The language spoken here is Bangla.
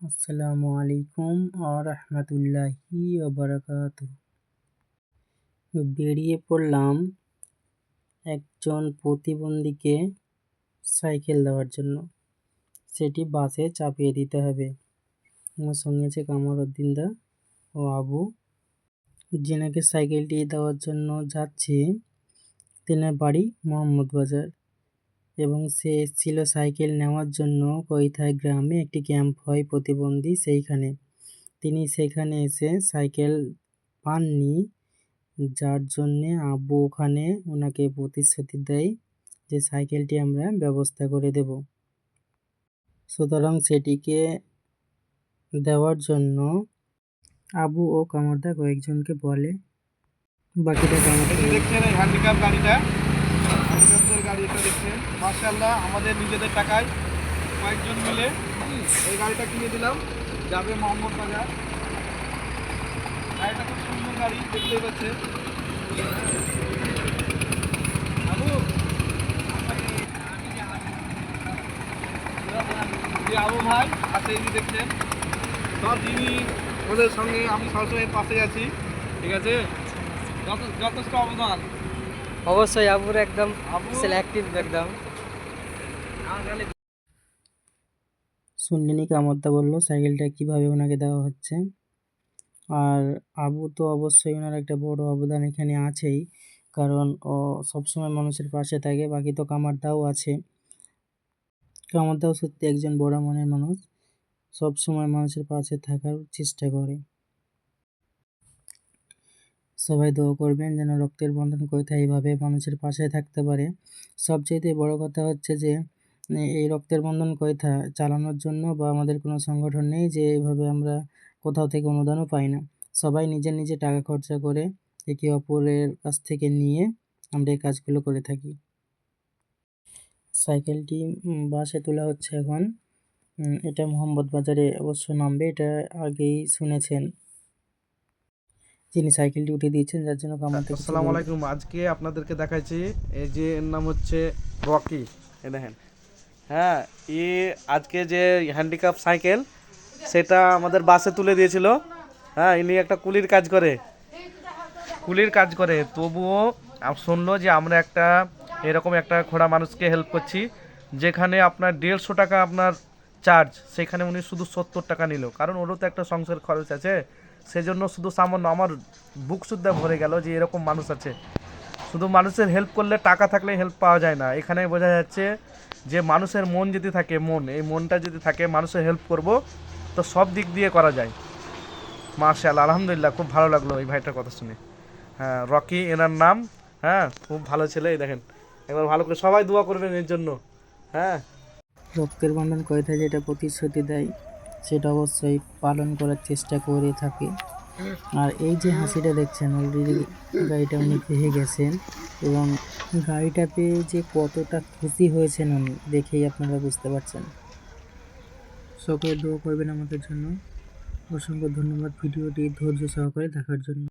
আসসালামু আলাইকুম আরহামতুল্লাহি বারাকাত বেরিয়ে পড়লাম একজন প্রতিবন্ধীকে সাইকেল দেওয়ার জন্য। সেটি বাসে চাপিয়ে দিতে হবে। আমার সঙ্গে আছে কামারউদ্দিন দা ও আবু। যেনাকে সাইকেলটি দেওয়ার জন্য যাচ্ছি, তেনার বাড়ি মোহাম্মদ বাজার এবং সে এসেছিল সাইকেল নেওয়ার জন্য কৈথায় গ্রামে একটি ক্যাম্প হয় প্রতিবন্ধী সেইখানে। তিনি সেখানে এসে সাইকেল পাননি, যার জন্যে আব্বু ওখানে ওনাকে প্রতিশ্রুতি দেয় যে সাইকেলটি আমরা ব্যবস্থা করে দেব। সুতরাং সেটিকে দেওয়ার জন্য আবু ও কামারদা কয়েকজনকে বলে, বাকিটা কামারদা গাড়িটা দেখছেন। মার্শাল্লাহ আমাদের নিজেদের টাকায় কয়েকজন মিলে এই গাড়িটা কিনে দিলাম। যাবে মোহাম্মদ বাজার। গাড়িটা খুব সুন্দর গাড়ি দেখতেই পাচ্ছেন আবু, ভাই আছে এই দেখছেন। সব যিনি ওদের সঙ্গে আমি সবসময় পাশে আছি। ঠিক আছে? যথে- যথেষ্ট অবদান। অবশ্যই আবুর একদম সিলেক্টিভ একদম। শুনলেনি কামরদা বলল, সাইকেলটা কীভাবে ওনাকে দেওয়া হচ্ছে? আর আবু তো অবশ্যই ওনার একটা বড় অবদান এখানে আছেই, কারণ ও সবসময় মানুষের পাশে থাকে, বাকি তো কামারদাও আছে। কামারদাও সত্যি একজন বড় মনের মানুষ, সবসময় মানুষের পাশে থাকার চেষ্টা করে। সবাই দোয়া করবেন যেন রক্তের বন্ধন কোথায় এইভাবে মানুষের পাশে থাকতে পারে। সবচেয়ে বড় কথা হচ্ছে যে, এই রক্তের বন্ধন কৈথা চালানোর জন্য বা আমাদের কোনো সংগঠন নেই যে এইভাবে আমরা কোথাও থেকে অনুদানও পাই না। সবাই নিজের নিজে টাকা খরচা করে একে অপরের কাছ থেকে নিয়ে আমরা এই কাজগুলো করে থাকি। সাইকেলটি বাসে তোলা হচ্ছে এখন। এটা মোহাম্মদ বাজারে অবশ্য নামবে, এটা আগেই শুনেছেন। যিনি সাইকেলটি উঠে দিয়েছেন, যার জন্য কামাতে আসসালামু আলাইকুম। আজকে আপনাদেরকে দেখাচ্ছি এই যে এর নাম হচ্ছে রকি। এ দেখেন। হ্যাঁ ই আজকে যে হ্যান্ডিক্যাপ সাইকেল, সেটা আমাদের বাসে তুলে দিয়েছিল। হ্যাঁ ইনি একটা কুলির কাজ করে। কুলির কাজ করে। তবুও শুনলো যে আমরা একটা, এরকম একটা খোড়া মানুষকে হেল্প করছি, যেখানে আপনার দেড়শো টাকা আপনার চার্জ সেখানে উনি শুধু সত্তর টাকা নিল। কারণ ওরও তো একটা সংসার খরচ আছে। সেজন্য শুধু সামান্য আমার বুক সুদ্ধা ভরে গেল যে এরকম মানুষ আছে। শুধু মানুষের হেল্প করলে টাকা থাকলে হেল্প পাওয়া যায় না। এখানে বোঝা যাচ্ছে যে মানুষের মন যদি থাকে, মন, এই মনটা যদি থাকে, মানুষের হেল্প করব, তো সব দিক দিয়ে করা যায়। মার্শাল আলহামদুলিল্লাহ, খুব ভালো লাগল এই ভাইটার কথা শুনে। হ্যাঁ রকি এনার নাম হ্যাঁ খুব ভালো ছেলে দেখেন। একবার ভালো করে সবাই দোয়া করবেন এর জন্য। হ্যাঁ। রক্তের বন্ধন কৈথা যেটা প্রতিশ্রুতি দেয়? সেটা অবশ্যই পালন করার চেষ্টা করে থাকে। আর এই যে হাসিটা দেখছেন অলরেডি গাড়িটা উনি পেয়ে গেছেন এবং গাড়িটা পেয়ে যে কতটা খুশি হয়েছেন উনি, দেখেই আপনারা বুঝতে পারছেন। সকলে দোয়া করবেন আমাদের জন্য। অসংখ্য ধন্যবাদ ভিডিওটি ধৈর্য সহকারে দেখার জন্য।